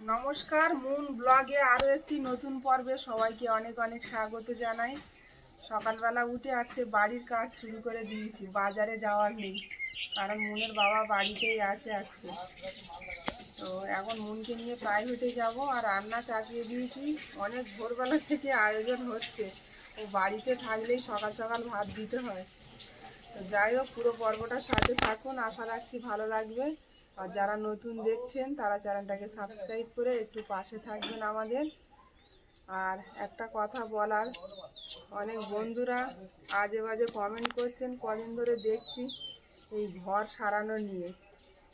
নমস্কার, মুন ব্লগে আরও একটি নতুন পর্বে সবাইকে অনেক অনেক স্বাগত জানাই। সকালবেলা উঠে আজকে বাড়ির কাজ শুরু করে দিয়েছি, বাজারে যাওয়ার নেই, কারণ মুনের বাবা বাড়িতেই আছে আজকে। তো এখন মুনকে নিয়ে প্রাইভেটে যাব আর রান্না চাপিয়ে দিয়েছি। অনেক ভোরবেলা থেকে আয়োজন হচ্ছে, ও বাড়িতে থাকলেই সকাল সকাল ভাত দিতে হয়। তো যাই হোক, পুরো পর্বটার সাথে থাকুন, আশা রাখছি ভালো লাগবে। আর যারা নতুন দেখছেন, তারা চ্যানেলটাকে সাবস্ক্রাইব করে একটু পাশে থাকবেন আমাদের। আর একটা কথা বলার, অনেক বন্ধুরা আজে বাজে কমেন্ট করছেন, কদিন ধরে দেখছি এই ঘর সারানো নিয়ে।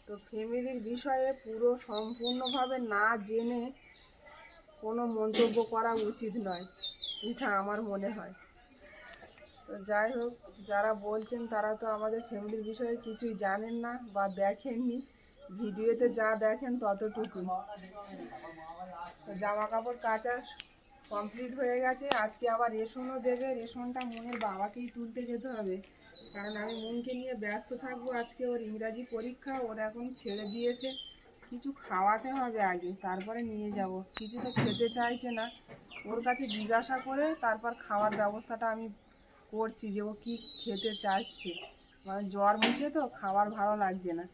তো ফ্যামিলির বিষয়ে পুরো সম্পূর্ণভাবে না জেনে কোনো মন্তব্য করা উচিত নয়, এটা আমার মনে হয়। তো যাই হোক, যারা বলছেন তারা তো আমাদের ফ্যামিলির বিষয়ে কিছুই জানেন না বা দেখেননি। ভিডিওতে যা দেখেন ততটুকু জামা কাপড় কাচা কমপ্লিট হয়ে গেছে। আজকে আবার রেশনও দেবে। রেশনটা মনের বাবাকেই তুলতে যেতে হবে। কারণ আমি মনকে নিয়ে ব্যস্ত থাকব আজকে। ওর ইংরাজি পরীক্ষা ওর এখন ছেড়ে দিয়েছে। কিছু খাওয়াতে হবে আগে, তারপরে নিয়ে যাব। কিছু তো খেতে চাইছে না। ওর কাছে জিজ্ঞাসা করে তারপর খাওয়ার ব্যবস্থাটা আমি করছি যে ও কী খেতে চাইছে। মানে জ্বর মুখে তো খাবার ভালো লাগছে না।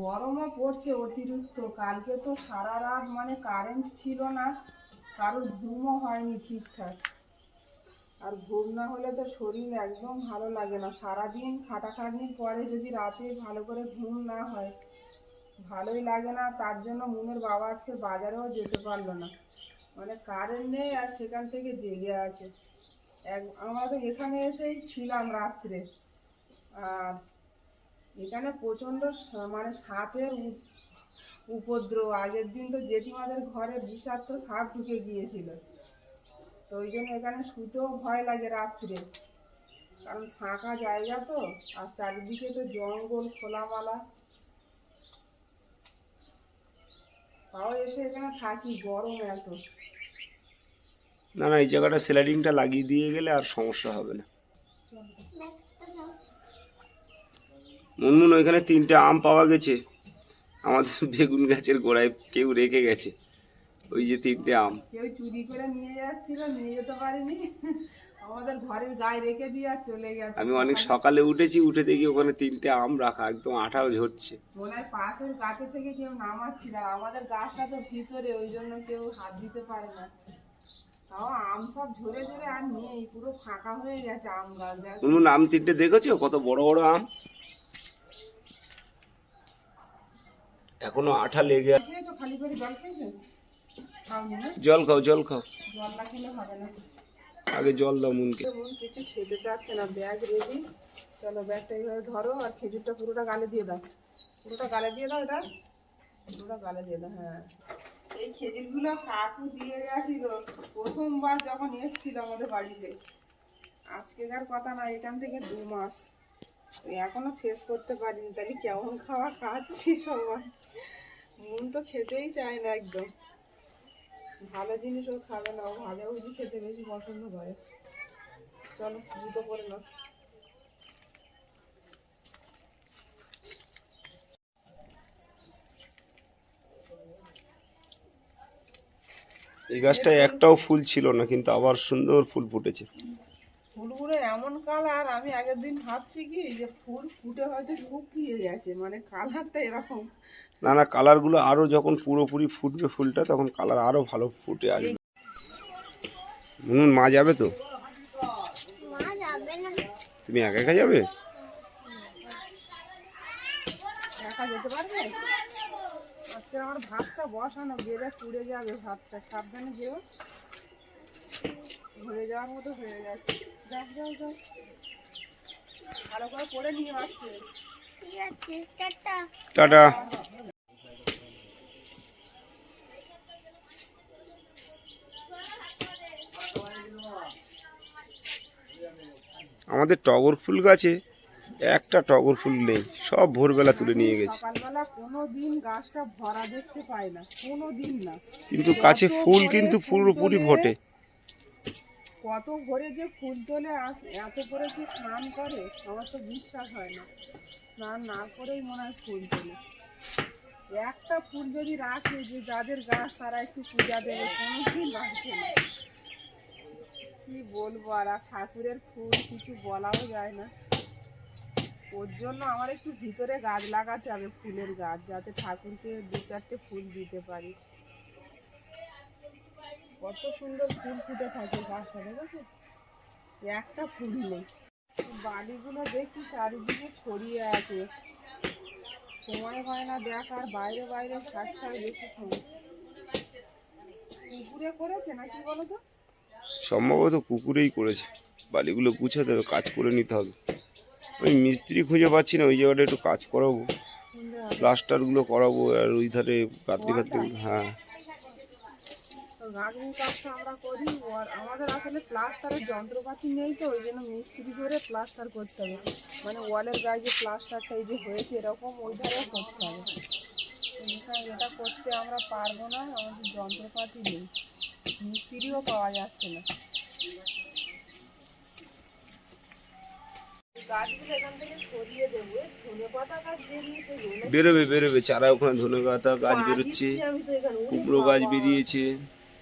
গরমও পড়ছে অতিরিক্ত। কালকে তো সারা রাত মানে কারেন্ট ছিল না, কারোর ঘুমও হয়নি ঠিকঠাক। আর ঘুম না হলে তো শরীর একদম ভালো লাগে না। সারাদিন খাটাখাটনির পরে যদি রাতে ভালো করে ঘুম না হয়, ভালোই লাগে না, তার জন্য মুনের বাবা আজকে বাজারেও যেতে পারল না। মানে কারেন্ট নেই আর সেখান থেকে জেগে আছে। এক আমরা তো এখানে এসেই ছিলাম রাত্রে। আর এখানে প্রচণ্ড সা- মানে সাপের উপদ্রব। আগের দিন তো জেঠিমাদের ঘরে বিষাক্ত সাপ ঢুকে গিয়েছিল। তো ওই জন্য এখানে শুতেও ভয় লাগে রাত্রে। কারণ ফাঁকা জায়গা তো আর চারিদিকে তো জঙ্গল খোলামালা। তাও এসে এখানে থাকি গরম এত। না না এই জায়গাটা স্যালাডিংটা লাগিয়ে দিয়ে গেলে আর সমস্যা হবে না। মুনমুন ওইখানে তিনটে আম পাওয়া গেছে। আমাদের বেগুন গাছের গোড়ায় কেউ রেখে গেছে। ওই যে তিনটে আম। কেউ চুরি করে নিয়ে যাচ্ছিল নিয়ে যেতে পারেনি। আমাদের ঘরের গায়ে রেখে দিয়ে আর চলে গেছে। আমি অনেক সকালে উঠেছি উঠে দেখি ওখানে তিনটে আম রাখা একদম আঠাও ঝরছে। মনে হয় পাশের গাছে থেকে কেউ নামাচ্ছিল আমাদের গাছটা তো ভিতরে ওই জন্য কেউ হাত দিতে পারে না। তাও আম সব ঝরে ঝরে আর নেই পুরো ফাঁকা হয়ে গেছে আম গাছ। আম তিনটে দেখেছ? কত বড় বড় আম। এখনও আঠা লেগে খেয়েছো? খালি করে জল খেয়েছো? খাওনি জল খাও জল খাও। জল না খেলে হবে না। আগে জল দাও মুনকে। মন কিছু খেতে চাচ্ছে না ব্যাগ রেডি। চলো ব্যাগটা এইভাবে ধরো আর খেজুরটা পুরোটা গালে দিয়ে দাও। পুরোটা গালে দিয়ে দাও এটা। পুরোটা গালে দিয়ে দাও হ্যাঁ। এই খেজুরগুলো কাকু দিয়ে গেছিল প্রথমবার যখন এসছিল আমাদের বাড়িতে। আজকেকার কথা না এখান থেকে দু মাস। এখনও শেষ করতে পারিনি। তাহলে কেমন খাওয়া খাচ্ছি সবাই? মন তো খেতেই চায় না একদম। ভালো জিনিসও খাবে না ভাজা ভুজি খেতে বেশি পছন্দ করে। চলো, জুতো পরে নাও। এই গাছটায় একটাও ফুল ছিল না, কিন্তু আবার সুন্দর ফুল ফুটেছে। এমন কালার আমি আগের দিন ভাবছি কি যে ফুল ফুটে হয়তো শুকিয়ে গেছে মানে কালারটা এরকম। না না কালারগুলো আরও যখন পুরোপুরি ফুটবে ফুলটা তখন কালার আরও ভালো ফুটে আসবে। মুনুন মা যাবে তো? তুমি একা একা যাবে? একা যেতে পারবে? আজকে আমার ভাতটা বসানো বেড়ে পুড়ে যাবে ভাতটা সাবধানে যেও। যাওয়ার মতো হয়ে গেছে। যাও যাও যাও। ভালো করে পড়ে নিয়ে আসছে টাটা। আমাদের টগর ফুল গাছে একটা টগর ফুল নেই সব ভোরবেলা তুলে নিয়ে গেছে। সকালবেলা কোনো দিন গাছটা ভরা দেখতে পাই না কোনো দিন না। কিন্তু কাছে ফুল কিন্তু পুরোপুরি ফোটে কত ভোরে যে ফুল তোলে আস- এত করে কি স্নান করে? আমার তো বিশ্বাস হয় না। স্নান না করেই মনে হয় ফুল তোলে। একটা ফুল যদি রাখে যে যাদের গাছ, তারা একটু পূজা দেবে কোনো দিন রাখে না। কি বলব আর ঠাকুরের ফুল কিছু বলাও যায় না। ওর জন্য আমার একটু ভিতরে গাছ লাগাতে হবে, ফুলের গাছ, যাতে ঠাকুরকে দু চারটে ফুল দিতে পারি। কত সুন্দর ফুল ফুটে থাকে গাছটা দেখেছ? একটা ফুল নেই। বালিগুলো দেখি চারিদিকে ছড়িয়ে আছে। সময় হয় না দেখার বাইরে বাইরে ছাড়ছাড় বেশি পুকুরে করেছে না কি বলো তো? সম্ভবত কুকুরেই করেছে। বালিগুলো গুছাতে হবে কাজ করে নিতে হবে। ওই মিস্ত্রি খুঁজে পাচ্ছি না ওই জায়গাটা একটু কাজ করাবো। প্লাস্টারগুলো করাবো আর ওই ধারে গাঁতনি গাঁতনি হ্যাঁ। গাঁথনি কাজটা আমরা করি আর আমাদের আসলে প্লাস্টারের যন্ত্রপাতি নেই তো ওই জন্য মিস্ত্রি করে প্লাস্টার করতে হবে। মানে ওয়ালের গায়ে যে প্লাস্টারটা এই যে হয়েছে এরকম ওই ধারেও করতে হবে। এটা করতে আমরা পারব না আমাদের যন্ত্রপাতি নেই। মিস্ত্রিও পাওয়া যাচ্ছে না। গাছগুলো এখান থেকে সরিয়ে দেবো ধনে পাতা গাছ বেরোবে বেরোবে চারা ওখানে ধনে গাঁথা গাছ বেরোচ্ছে কুমড়ো গাছ বেরিয়েছে।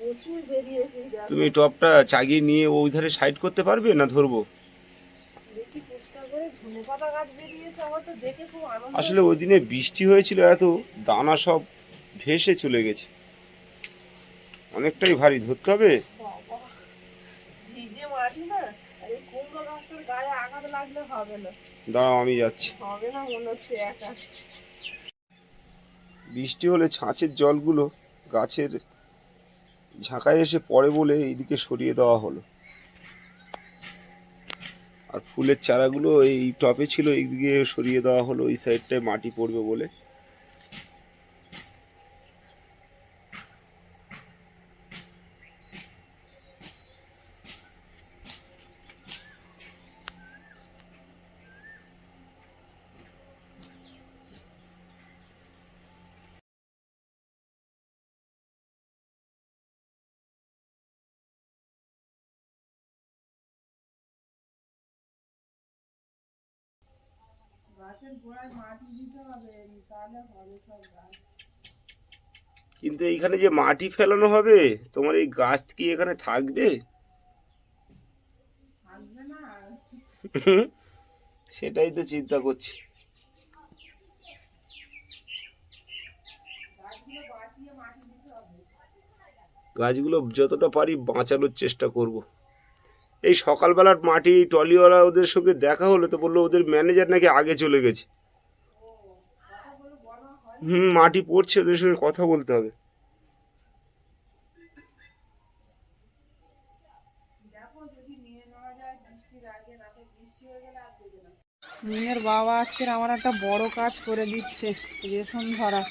প্রচুর বেরিয়েছে তুমি টপটা চাগিয়ে নিয়ে ওই ধারে সাইড করতে পারবে না ধরবো? আসলে ওই দিনে বৃষ্টি হয়েছিল এত দানা সব ভেসে চলে গেছে। অনেকটাই ভারী ধরতে হবে? দাঁড়াও আমি যাচ্ছি। বৃষ্টি হলে ছাঁচের জলগুলো গাছের ঝাঁকায় এসে পড়ে বলে এইদিকে সরিয়ে দেওয়া হলো। আর ফুলের চারাগুলো এই টপে ছিল, এইদিকে সরিয়ে দেওয়া হলো ওই সাইডটায় মাটি পড়বে বলে। গাছের গোড়ায় মাটি দিতে হবে তাহলে হবে সব গাছ। কিন্তু এইখানে যে মাটি ফেলানো হবে তোমার এই গাছ কি এখানে থাকবে? থাকবে না সেটাই তো চিন্তা করছি। গাছগুলো যতটা পারি বাঁচানোর চেষ্টা করব। এই সকালবেলার মাটি টলিওয়ালা ওদের সঙ্গে দেখা হলো, তো বলল ওদের ম্যানেজার নাকি আগে চলে গেছে। হুম, মাটি পড়ছে, ওদের সঙ্গে কথা বলতে হবে। মিনের বাবা আজকের আমার একটা বড় কাজ করে দিচ্ছে, রেশন ধরা।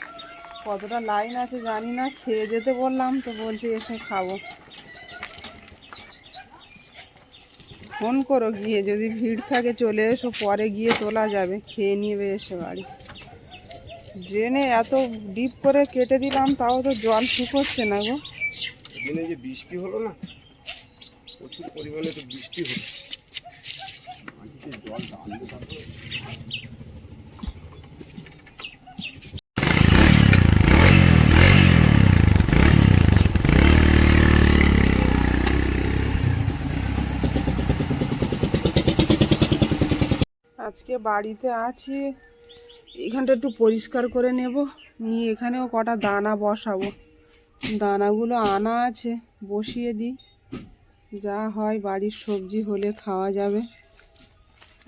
কতটা লাইন আছে জানি না, খেয়ে যেতে বললাম, তো বলছে এসে খাব। ফোন করো গিয়ে, যদি ভিড় থাকে চলে এসো, পরে গিয়ে তোলা যাবে। খেয়ে নিয়ে এসে বাড়ি। ড্রেনে এত ডিপ করে কেটে দিলাম, তাও তো জল শুকোচ্ছে না গো। এদিনে যে বৃষ্টি হলো না, প্রচুর পরিমাণে তো বৃষ্টি হলো। জল আজকে বাড়িতে আছি। এখানটা একটু পরিষ্কার করে নেব। নিয়ে এখানেও কটা দানা বসাবো। দানাগুলো আনা আছে, বসিয়ে দিই। যা হয় বাড়ির সবজি হলে খাওয়া যাবে।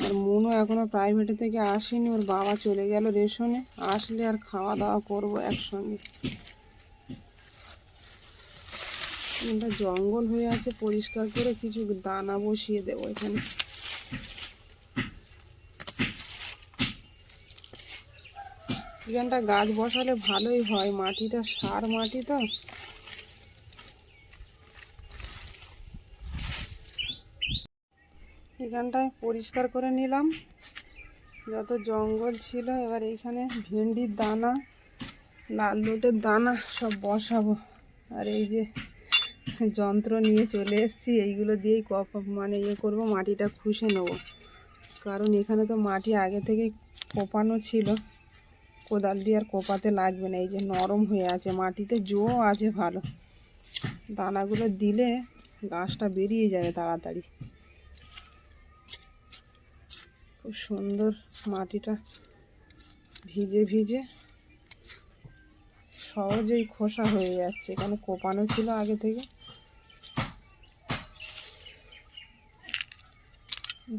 আর মনও এখনও প্রাইভেটে থেকে আসেনি, ওর বাবা চলে গেল রেশনে। আসলে আর খাওয়া দাওয়া করব একসঙ্গে। জঙ্গল হয়ে আছে, পরিষ্কার করে কিছু দানা বসিয়ে দেবো এখানে। এখানটা গাছ বসালে ভালোই হয়, মাটিটা সার মাটি তো। এখানটায় পরিষ্কার করে নিলাম। যত জঙ্গল ছিল, এবার এইখানে ভেন্ডির দানা, লাল লোটের দানা সব বসাবো। আর এই যে যন্ত্র নিয়ে চলে এসেছি, এইগুলো দিয়েই কপ মানে ইয়ে করব, মাটিটা খুশে নেব। কারণ এখানে তো মাটি আগে থেকেই কোপানো ছিল। কোদাল দিয়ে আর কোপাতে লাগবে না, এই যে নরম হয়ে আছে, মাটিতে জো আছে ভালো। দানাগুলো দিলে গাছটা বেরিয়ে যাবে তাড়াতাড়ি। খুব সুন্দর মাটিটা ভিজে ভিজে সহজেই খোসা হয়ে যাচ্ছে, এখানে কোপানো ছিল আগে থেকে।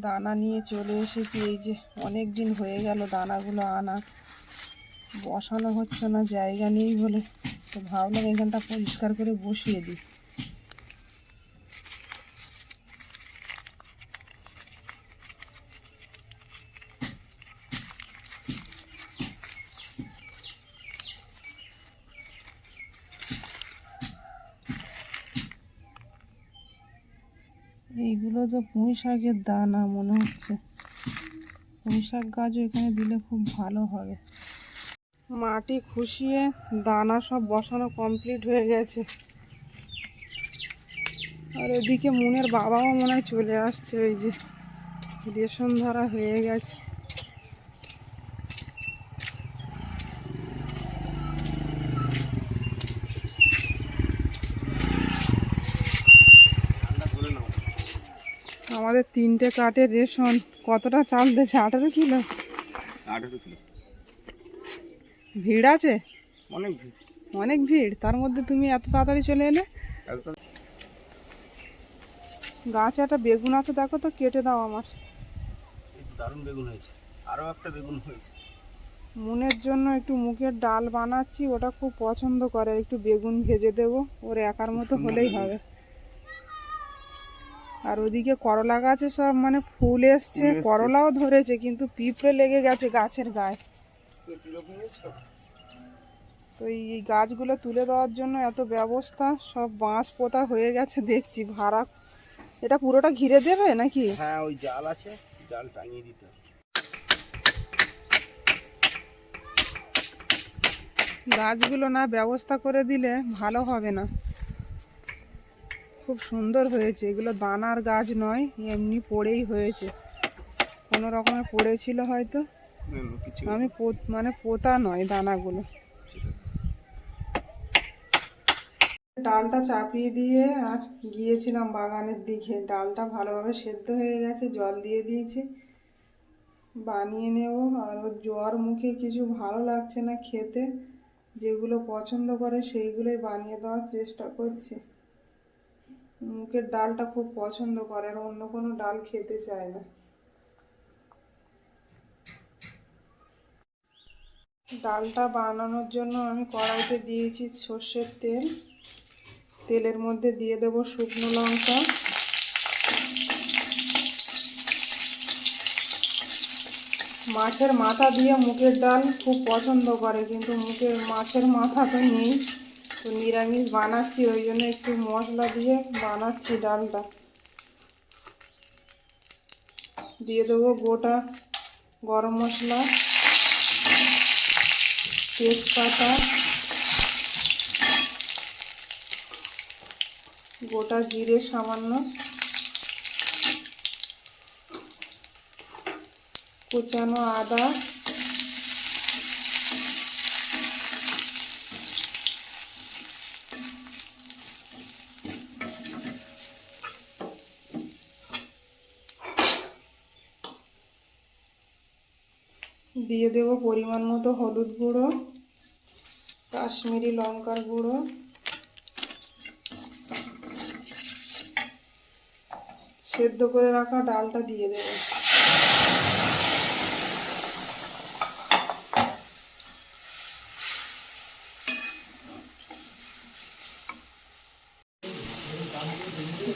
দানা নিয়ে চলে এসেছি, এই যে অনেক দিন হয়ে গেল দানাগুলো আনা। বসানো হচ্ছে না, জায়গা নেই বলে। তো ভাবলাম এখানটা পরিষ্কার করে বসিয়ে দিই। এইগুলো তো পুঁই শাকের দানা মনে হচ্ছে। পুঁই শাক গাছও এখানে দিলে খুব ভালো হবে। মাটি খুশিয়ে দানা সব বসানো কমপ্লিট হয়ে গেছে। আর এদিকে মুনের বাবাও মনে হয় চলে আসছে, ওই যে রেশন ধরা হয়ে গেছে। আমাদের তিনটে কাঠের রেশন, কতটা চাল দিয়েছে? আঠেরো কিলো? আঠেরো কিলো। ভিড় আছে? অনেক ভিড়। অনেক ভিড়? তার মধ্যে তুমি এত তাড়াতাড়ি চলে এলে? গাছে একটা বেগুন আছে দেখো তো কেটে দাও আমার। দারুণ বেগুন হয়েছে। আরও একটা বেগুন হয়েছে। মনের জন্য একটু মুখের ডাল বানাচ্ছি ওটা খুব পছন্দ করে। একটু বেগুন ভেজে দেবো ওর একার মতো হলেই হবে। আর ওদিকে করলা গাছে সব মানে ফুল এসছে। করলাও ধরেছে কিন্তু পিঁপড়ে লেগে গেছে গাছের গায়ে। তো এই গাছগুলো তুলে দেওয়ার জন্য এত ব্যবস্থা সব বাঁশ পোতা হয়ে গেছে দেখছি ভাড়া। এটা পুরোটা ঘিরে দেবে নাকি? হ্যাঁ ওই জাল আছে জাল টাঙিয়ে দিতে গাছগুলো না ব্যবস্থা করে দিলে ভালো হবে না। খুব সুন্দর হয়েছে এগুলো দানার গাছ নয় এমনি পড়েই হয়েছে। কোনো রকমে পড়েছিল হয়তো। আমি মানে পোতা নয় দানাগুলো। ডালটা চাপিয়ে দিয়ে আর গিয়েছিলাম বাগানের দিকে। ডালটা ভালোভাবে সেদ্ধ হয়ে গেছে, জল দিয়ে দিয়েছি। বানিয়ে নেব। আর ওর জ্বর মুখে কিছু ভালো লাগছে না খেতে। যেগুলো পছন্দ করে সেইগুলোই বানিয়ে দেওয়ার চেষ্টা করছি। মুখের ডালটা খুব পছন্দ করে আর অন্য কোনো ডাল খেতে চায় না। ডালটা বানানোর জন্য আমি কড়াইতে দিয়েছি সর্ষের তেল। তেলের মধ্যে দিয়ে দেব শুকনো লঙ্কা। মাছের মাথা দিয়ে মুগের ডাল খুব পছন্দ করে, কিন্তু মুখের মাছের মাথা তো নেই। তো নিরামিষ বানাচ্ছি, ওই জন্য একটু মশলা দিয়ে বানাচ্ছি ডালটা। দিয়ে দেবো গোটা গরম মশলা। তেজপাতা গোটা জিরে সামান্য কুচানো আদা দিয়ে দেব পরিমাণ মতো হলুদ গুঁড়ো, কাশ্মীরি লঙ্কার গুঁড়ো। সেদ্ধ করে রাখা ডালটা দিয়ে দেব।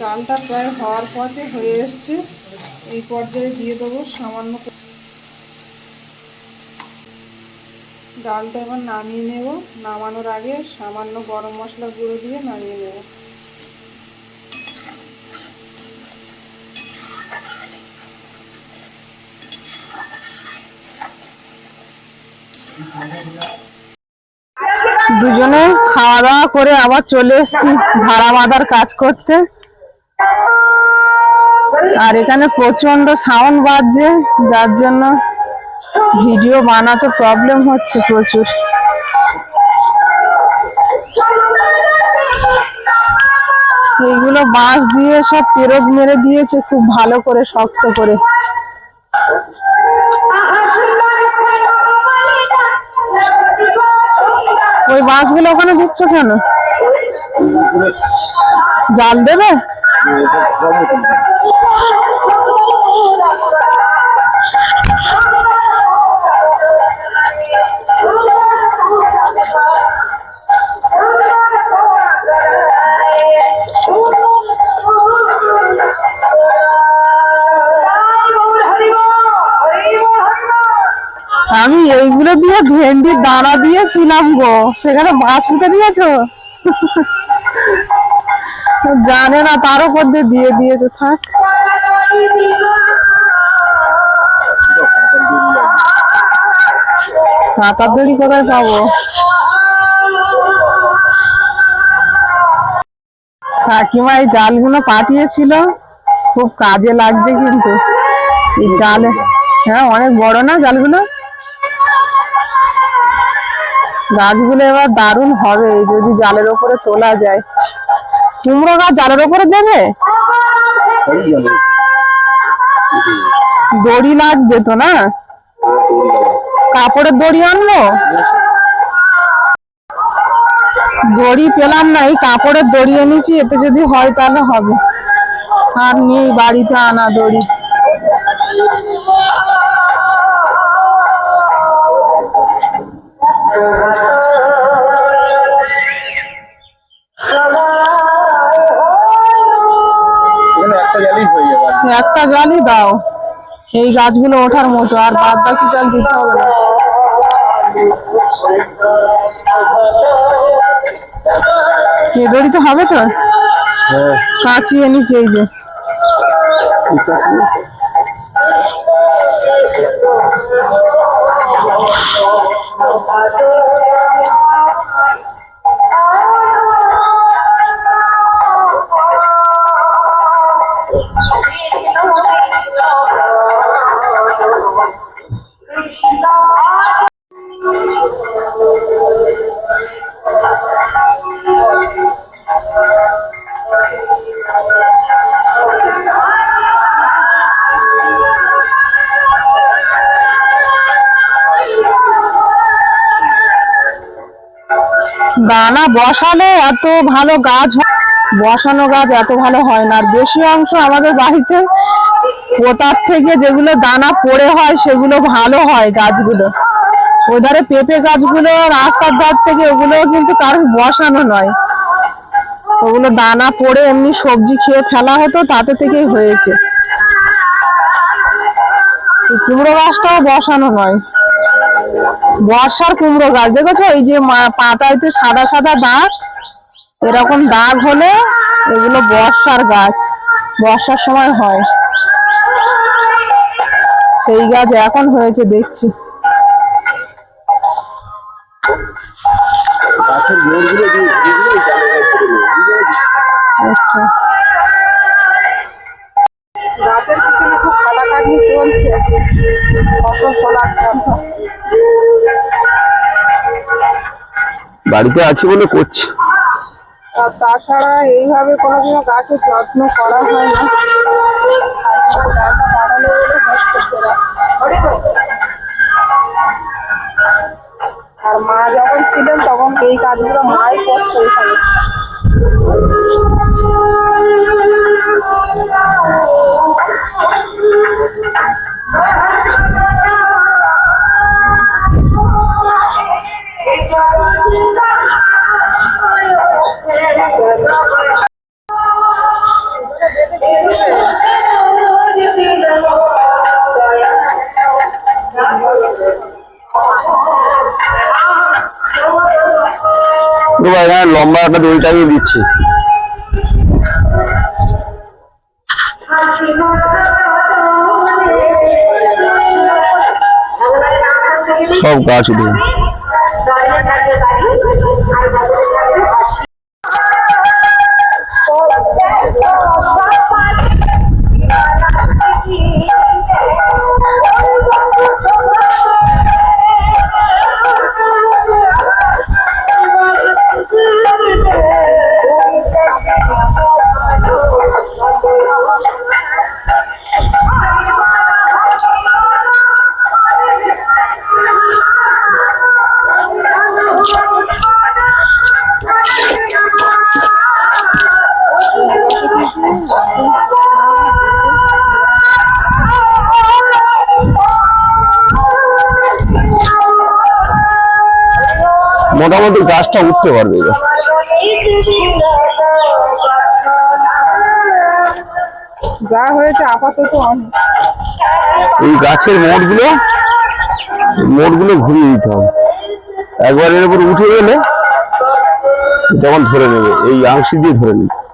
ডালটা প্রায় হওয়ার পথে হয়ে এসছে। এই পর্যায়ে দিয়ে দেবো সামান্য ডালটা এবার নামিয়ে নেব। নামানোর আগে সামান্য গরম মশলা গুঁড়ো দিয়ে নামিয়ে নেব। দুজনে খাওয়া দাওয়া করে আবার চলে এসেছি ভাড়া বাঁধার কাজ করতে। আর এখানে প্রচণ্ড সাউন্ড বাজছে, যার জন্য ভিডিও বানাতে প্রবলেম হচ্ছে প্রচুর। এইগুলো বাঁশ দিয়ে সব পেরোক মেরে দিয়েছে, খুব ভালো করে, শক্ত করে। ওই বাঁশগুলো ওখানে দিচ্ছ কেন? জাল দেবে? আমি এইগুলো দিয়ে ভেন্ডির দানা দিয়েছিলাম গো। সেখানে মাছ পুঁতে দিয়েছ? জানে না, তার উপর দিয়ে দিয়ে দিয়েছে, থাক। দড়ি কোথায় পাবো? কাকিমা, এই জালগুলো পাঠিয়েছিল। খুব কাজে লাগছে কিন্তু। এই জালে হ্যাঁ অনেক বড় না জালগুলো? গাছগুলো এবার দারুণ হবে যদি জালের ওপরে তোলা যায়। কুমড়ো গাছ জালের ওপরে দেবে? দড়ি লাগবে তো না? কাপড়ের দড়ি আনলো দড়ি পেলাম না, এই কাপড়ের দড়ি এনেছি, এতে যদি হয় তাহলে হবে। আর নেই বাড়িতে আনা দড়ি। একটা জালই দাও। এই গাছগুলো ওঠার মতো আর বাদ বাকি জাল দিতে হবে না। দড়ি তো হবে তো হ্যাঁ। কাঁচি এনেছি এই যে। দানা বসালে এত ভালো গাছ বসানো গাছ এত ভালো হয় না। আর বেশি অংশ আমাদের বাড়িতে পোতার থেকে যেগুলো দানা পড়ে হয়, সেগুলো ভালো হয় গাছগুলো। ওধারে পেঁপে গাছগুলো রাস্তার ধার থেকে ওগুলো কিন্তু কারোর বসানো নয়। ওগুলো দানা পড়ে এমনি সবজি খেয়ে ফেলা হতো, তাতে থেকেই হয়েছে। কুমড়ো গাছটাও বসানো নয়। বর্ষার কুমড়ো গাছ। দেখেছ? এই যে মা- পাতাইতে সাদা সাদা দাগ। এরকম দাগ হলে এগুলো বর্ষার গাছ। বর্ষার সময় হয়। সেই গাছ এখন হয়েছে দেখছি? আচ্ছা। চলছে। ফসল তোলার জন্য বাড়িতে আছি বলে করছি। আর তাছাড়া এইভাবে কোনোদিনও গাছের যত্ন করা হয় না। আর মা যখন ছিলেন তখন এই কাজগুলো মাই করতো এখানে। ভাই এখানে লম্বা একটা দড়ি টাঙিয়ে দিচ্ছি। সব গাছ উঠে মোটামুটি গাছটা উঠতে পারবে যা হয়েছে আপাতত অনেক এই গাছের মোড়গুলো মোড়গুলো ঘুরিয়ে দিতে হবে। একবার এর উপর উঠে গেলে তখন ধরে নেবে এই আংশি দিয়ে ধরে নেবে।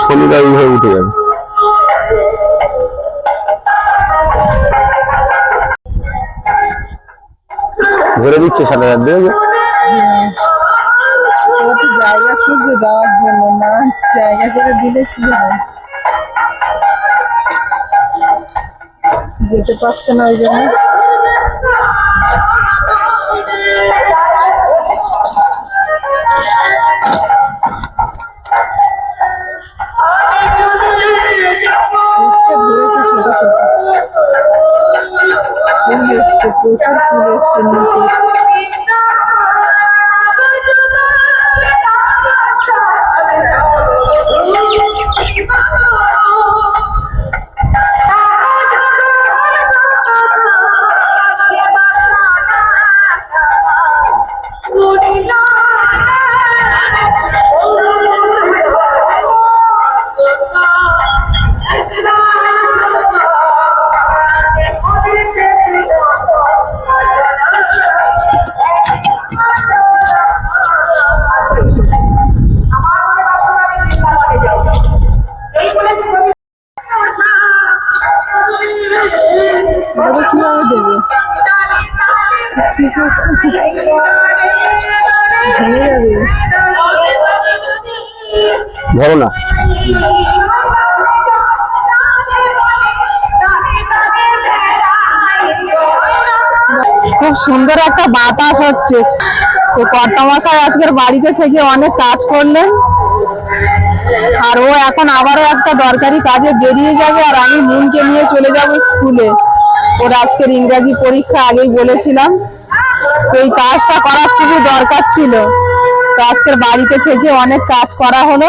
ছলিরা এইভাবে উঠে যাবে ধরে দিচ্ছে সাথে সাথে? জায়গা না জায়গা দিলে কি যেতে পারছে না ওই জন্য প্রচুর ফুল এসছে নিচে ধরো না। খুব সুন্দর একটা বাতাস হচ্ছে। তো কর্তামশাই আজকের বাড়িতে থেকে অনেক কাজ করলেন। আর ও এখন আবারও একটা দরকারি কাজে বেরিয়ে যাবে আর আমি মুনকে নিয়ে চলে যাব স্কুলে। ওর আজকের ইংরাজি পরীক্ষা আগেই বলেছিলাম। তো এই কাজটা করার খুবই দরকার ছিল। তো আজকের বাড়িতে থেকে অনেক কাজ করা হলো।